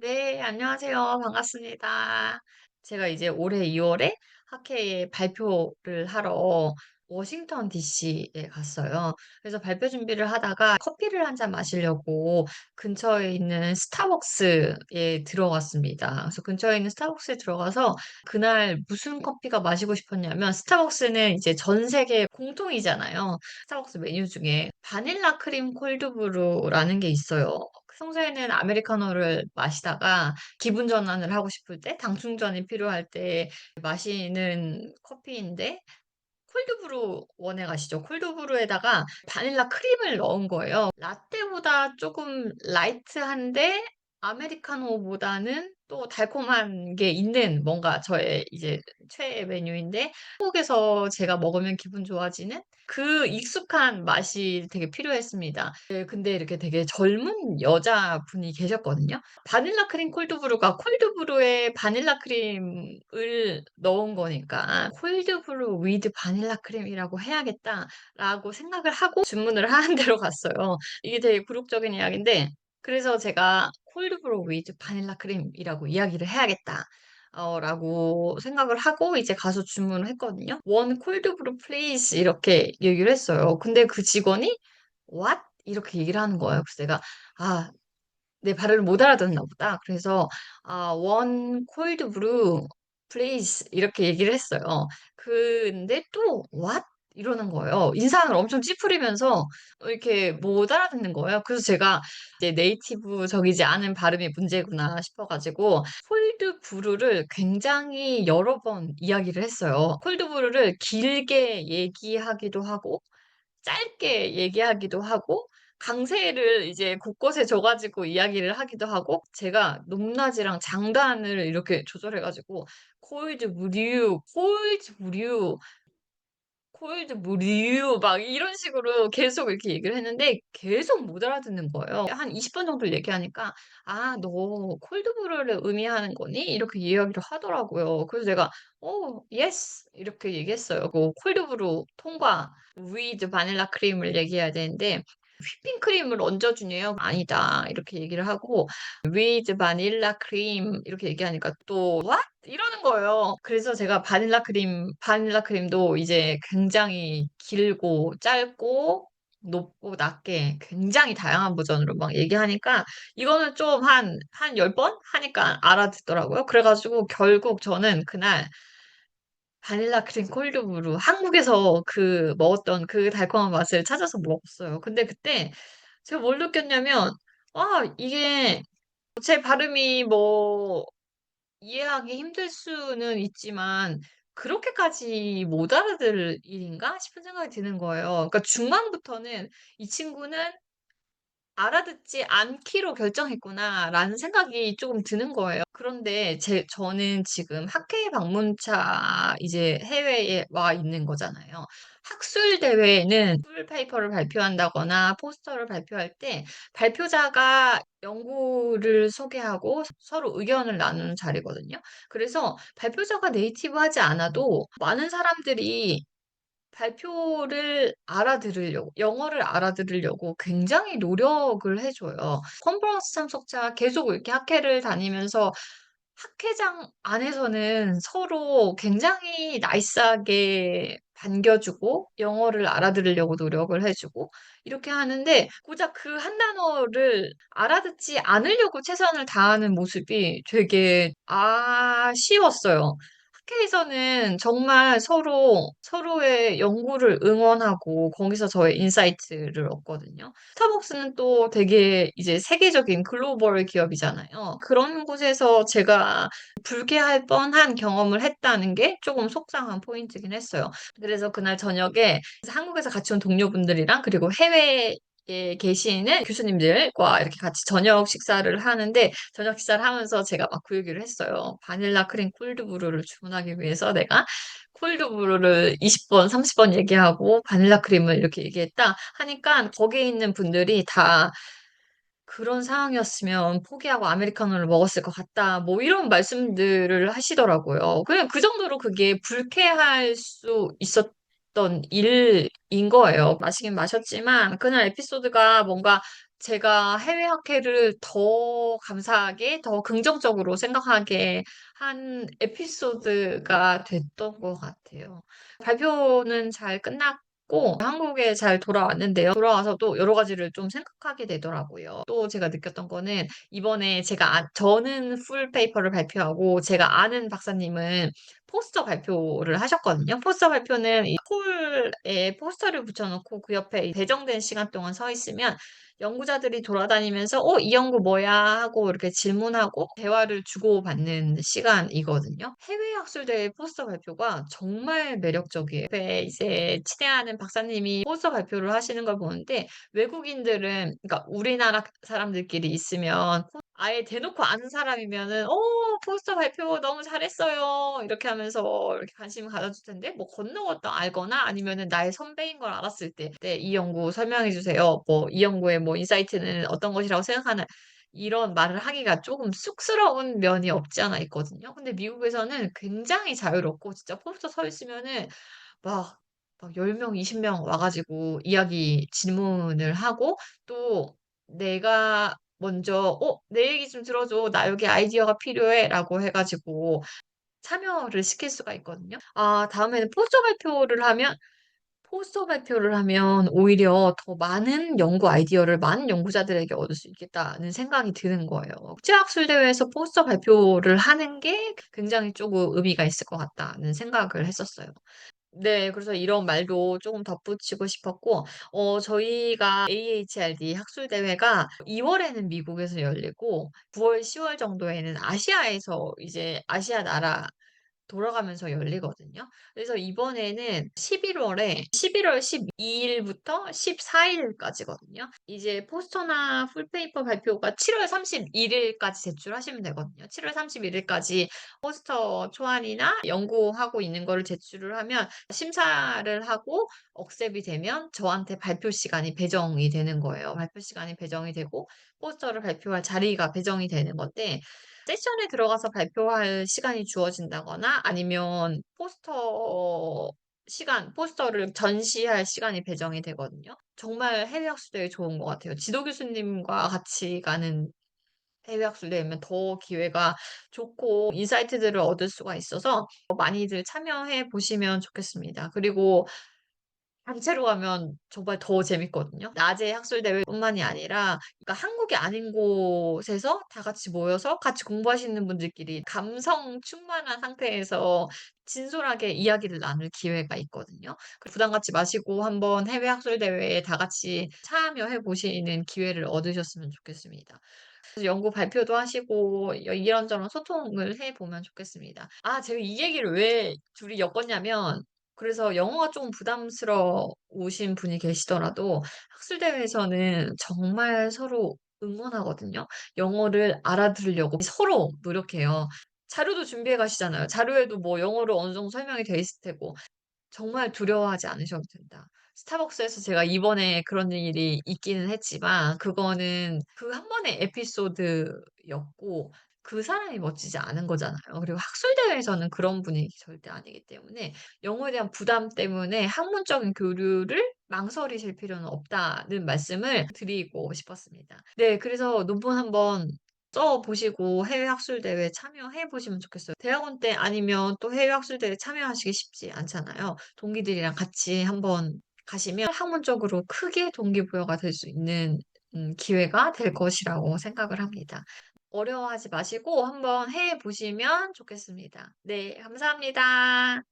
네, 안녕하세요. 반갑습니다. 제가 이제 올해 2월에 학회에 발표를 하러 워싱턴 DC에 갔어요. 그래서 발표 준비를 하다가 커피를 한 잔 마시려고 근처에 있는 스타벅스에 들어갔습니다. 그래서 근처에 있는 스타벅스에 들어가서 그날 무슨 커피가 마시고 싶었냐면 스타벅스는 이제 전 세계 공통이잖아요. 스타벅스 메뉴 중에 바닐라 크림 콜드브루라는 게 있어요. 평소에는 아메리카노를 마시다가 기분 전환을 하고 싶을 때, 당 충전이 필요할 때 마시는 커피인데 콜드브루 원액 아시죠? 콜드브루에다가 바닐라 크림을 넣은 거예요. 라떼보다 조금 라이트한데 아메리카노보다는 또 달콤한 게 있는 뭔가 저의 이제 최애 메뉴인데 한국에서 제가 먹으면 기분 좋아지는 그 익숙한 맛이 되게 필요했습니다. 네, 근데 이렇게 되게 젊은 여자분이 계셨거든요. 바닐라 크림 콜드브루가 콜드브루에 바닐라 크림을 넣은 거니까 '콜드브루 위드 바닐라 크림이라고 해야겠다.'라고 생각을 하고 주문을 하는 데로 갔어요. 이게 되게 굴욕적인 이야기인데 그래서 제가 '콜드브루 위드 바닐라 크림이라고 이야기를 해야겠다.' 어 라고 생각을 하고 이제 가서 주문을 했거든요. "1 콜드 브루 플리즈." 이렇게 얘기를 했어요. 근데 그 직원이 "What?" 이렇게 얘기를 하는 거예요. 그래서 내가 '아 내 발음을 못 알아듣나 보다. 그래서 아 "1 cold brew please." 이렇게 얘기를 했어요. 근데 또 "What?" 이러는 거예요. 인상을 엄청 찌푸리면서 어 이렇게 못 알아듣는 거예요. 그래서 제가 이제 '네이티브적이지 않은 발음이 문제구나.' 싶어 가지고 콜드 브루를 굉장히 여러 번 이야기를 했어요. 콜드 브루를 길게 얘기하기도 하고 짧게 얘기하기도 하고 강세를 이제 곳곳에 줘 가지고 이야기를 하기도 하고 제가 높낮이랑 장단을 이렇게 조절해 가지고 "콜드 브류, 콜드 브류, 콜드 브류." 막 이런 식으로 계속 이렇게 얘기를 했는데 계속 못 알아듣는 거예요. 한 20번 정도 얘기하니까 "아 너 콜드 브루를 의미하는 거니?" 이렇게 이야기를 하더라고요. 그래서 제가 "어 예스." 이렇게 얘기했어요. 그 콜드 브루 통과 위드 바닐라 크림을 얘기해야 되는데 "휘핑 크림을 얹어 주냐?"요. "아니다." 이렇게 얘기를 하고 "with vanilla cream." 이렇게 얘기하니까 또 "What?" 이러는 거예요. 그래서 제가 바닐라 크림 바닐라 크림도 이제 굉장히 길고 짧고 높고 낮게 굉장히 다양한 버전으로 막 얘기하니까 이거는 좀 한 한 10번 하니까 알아듣더라고요. 그래 가지고 결국 저는 그날 바닐라 크림 콜드브루 한국에서 그 먹었던 그 달콤한 맛을 찾아서 먹었어요. 근데 그때 제가 뭘 느꼈냐면 아 이게 제 발음이 뭐 이해하기 힘들 수는 있지만 '그렇게까지 못 알아들을 일인가?' 싶은 생각이 드는 거예요. 그러니까 중반부터는 '이 친구는 알아듣지 않기로 결정했구나.'라는 생각이 쪼금 드는 거예요. 그런데 제 저는 지금 학회 방문차 이제 해외에 와 있는 거잖아요. 학술 대회에는 풀 페이퍼를 발표한다거나 포스터를 발표할 때 발표자가 연구를 소개하고 서로 의견을 나누는 자리거든요. 그래서 발표자가 네이티브하지 않아도 많은 사람들이 발표를 알아들으려고 영어를 알아들으려고 굉장히 노력을 해 줘요. 컨퍼런스 참석자 계속 이렇게 학회를 다니면서 학회장 안에서는 서로 굉장히 나이스하게 반겨 주고 영어를 알아들으려고 노력을 해 주고 이렇게 하는데 고작 그 한 단어를 알아듣지 않으려고 최선을 다하는 모습이 되게 아쉬웠어요. 학회에서는 정말 서로 서로의 연구를 응원하고 거기서 저의 인사이트를 얻거든요. 스타벅스는 또 되게 이제 세계적인 글로벌 기업이잖아요. 그런 곳에서 제가 불쾌할 뻔한 경험을 했다는 게 쪼금 속상한 포인트긴 했어요. 그래서 그날 저녁에 한국에서 같이 온 동료분들이랑 그리고 해외에 계시는 교수님들과 이렇게 같이 저녁 식사를 하는데 저녁 식사를 하면서 제가 막 그 얘기를 했어요. "바닐라 크림 콜드브루를 주문하기 위해서 내가 콜드브루를 20 번, 30번 얘기하고 바닐라 크림을 이렇게 얘기했다." 하니까 거기에 있는 분들이 다 "그런 상황이었으면 포기하고 아메리카노를 먹었을 것 같다." 뭐 이런 말씀들을 하시더라고요. 그냥 그 정도로 그게 불쾌할 수 있었던 일인 거예요. 마시긴 마셨지만 그날 에피소드가 뭔가 제가 해외 학회를 더 감사하게 더 긍정적으로 생각하게 한 에피소드가 됐던 것 같아요. 발표는 잘 끝났고 한국에 잘 돌아왔는데요. 돌아와서도 여러 가지를 좀 생각하게 되더라고요. 또 제가 느꼈던 거는 이번에 제가 아 저는 풀 페이퍼를 발표하고 제가 아는 박사님은 포스터 발표를 하셨거든요. 포스터 발표는 이 폴에 포스터를 붙여 놓고 그 옆에 배정된 시간 동안 서 있으면 연구자들이 돌아다니면서 "어 이 연구 뭐야?" 하고 이렇게 질문하고 대화를 주고받는 시간이거든요. 해외 학술대회 포스터 발표가 정말 매력적이에요. 옆에 이제 친애하는 박사님이 포스터 발표를 하시는 걸 보는데 외국인들은 그러니까 우리나라 사람들끼리 있으면 아예 대놓고 아는 사람이면은 "어 포스터 발표 너무 잘했어요." 이렇게 하면서 이렇게 관심을 가져줄 텐데 뭐 건너갔다 알거나 아니면은 나의 선배인 걸 알았을 때 "네 이 연구 설명해 주세요." 뭐 "이 연구의 뭐 인사이트는 어떤 것이라고 생각하나." 이런 말을 하기가 쪼금 쑥스러운 면이 없지 않아 있거든요. 근데 미국에서는 굉장히 자유롭고 진짜 포스터 서 있으면은 막 막 10 명, 20 명 와 가지고 이야기 질문을 하고 또 내가 먼저 "어 내 얘기 좀 들어 줘. 나 여기 아이디어가 필요해."라고 해 가지고 참여를 시킬 수가 있거든요. 아 다음에는 포스터 발표를 하면 포스터 발표를 하면 오히려 더 많은 연구 아이디어를 많은 연구자들에게 얻을 수 있겠다는 생각이 드는 거예요. 국제학술대회에서 포스터 발표를 하는 게 굉장히 쪼금 의미가 있을 것 같다는 생각을 했었어요. 네. 그래서 이런 말도 쪼금 덧붙이고 싶었고 어 저희가 AHRD 학술 대회가 2 월에는 미국에서 열리고 9 월, 10 월 정도에는 아시아에서 이제 아시아 나라 돌아가면서 열리거든요. 그래서 이번에는 11 월에 11 월 12 일부터 14 일까지거든요. 이제 포스터나 풀페이퍼 발표가 7월 31 일까지 제출하시면 되거든요. 7월 31 일까지 포스터 초안이나 연구하고 있는 거를 제출을 하면 심사를 하고 억셉이 되면 저한테 발표 시간이 배정이 되는 거예요. 발표 시간이 배정이 되고 포스터를 발표할 자리가 배정이 되는 건데 세션에 들어가서 발표할 시간이 주어진다거나 아니면 포스터 시간 포스터를 전시할 시간이 배정이 되거든요. 정말 해외 학술대회 좋은 것 같아요. 지도 교수님과 같이 가는 해외 학술대회면 더 기회가 좋고 인사이트들을 얻을 수가 있어서 많이들 참여해 보시면 좋겠습니다. 그리고 단체로 가면 정말 더 재밌거든요. 낮에 학술 대회뿐만이 아니라 그러니까 한국이 아닌 곳에서 다 같이 모여서 같이 공부하시는 분들끼리 감성 충만한 상태에서 진솔하게 이야기를 나눌 기회가 있거든요. 그 부담 갖지 마시고 한번 해외 학술 대회에 다 같이 참여해 보시는 기회를 얻으셨으면 좋겠습니다. 연구 발표도 하시고 여 이런저런 소통을 해 보면 좋겠습니다. 아 제가 이 얘기를 왜 둘이 엮었냐면 그래서 영어가 좀 부담스러우신 분이 계시더라도 학술대회에서는 정말 서로 응원하거든요. 영어를 알아들으려고 서로 노력해요. 자료도 준비해 가시잖아요. 자료에도 뭐 영어로 어느 정도 설명이 돼 있을 테고. 정말 두려워하지 않으셔도 된다. 스타벅스에서 제가 이번에 그런 일이 있기는 했지만 그거는 그 한 번의 에피소드였고 그 사람이 멋지지 않은 거잖아요. 그리고 학술대회에서는 그런 분위기 절대 아니기 때문에 영어에 대한 부담 때문에 학문적인 교류를 망설이실 필요는 없다는 말씀을 드리고 싶었습니다. 네 그래서 논문 한번 써 보시고 해외 학술 대회 참여해 보시면 좋겠어요. 대학원 때 아니면 또 해외 학술 대회 참여하시기 쉽지 않잖아요. 동기들이랑 같이 한번 가시면 학문적으로 크게 동기부여가 될 수 있는 음 기회가 될 것이라고 생각을 합니다. 어려워하지 마시고 한번 해 보시면 좋겠습니다. 네 감사합니다.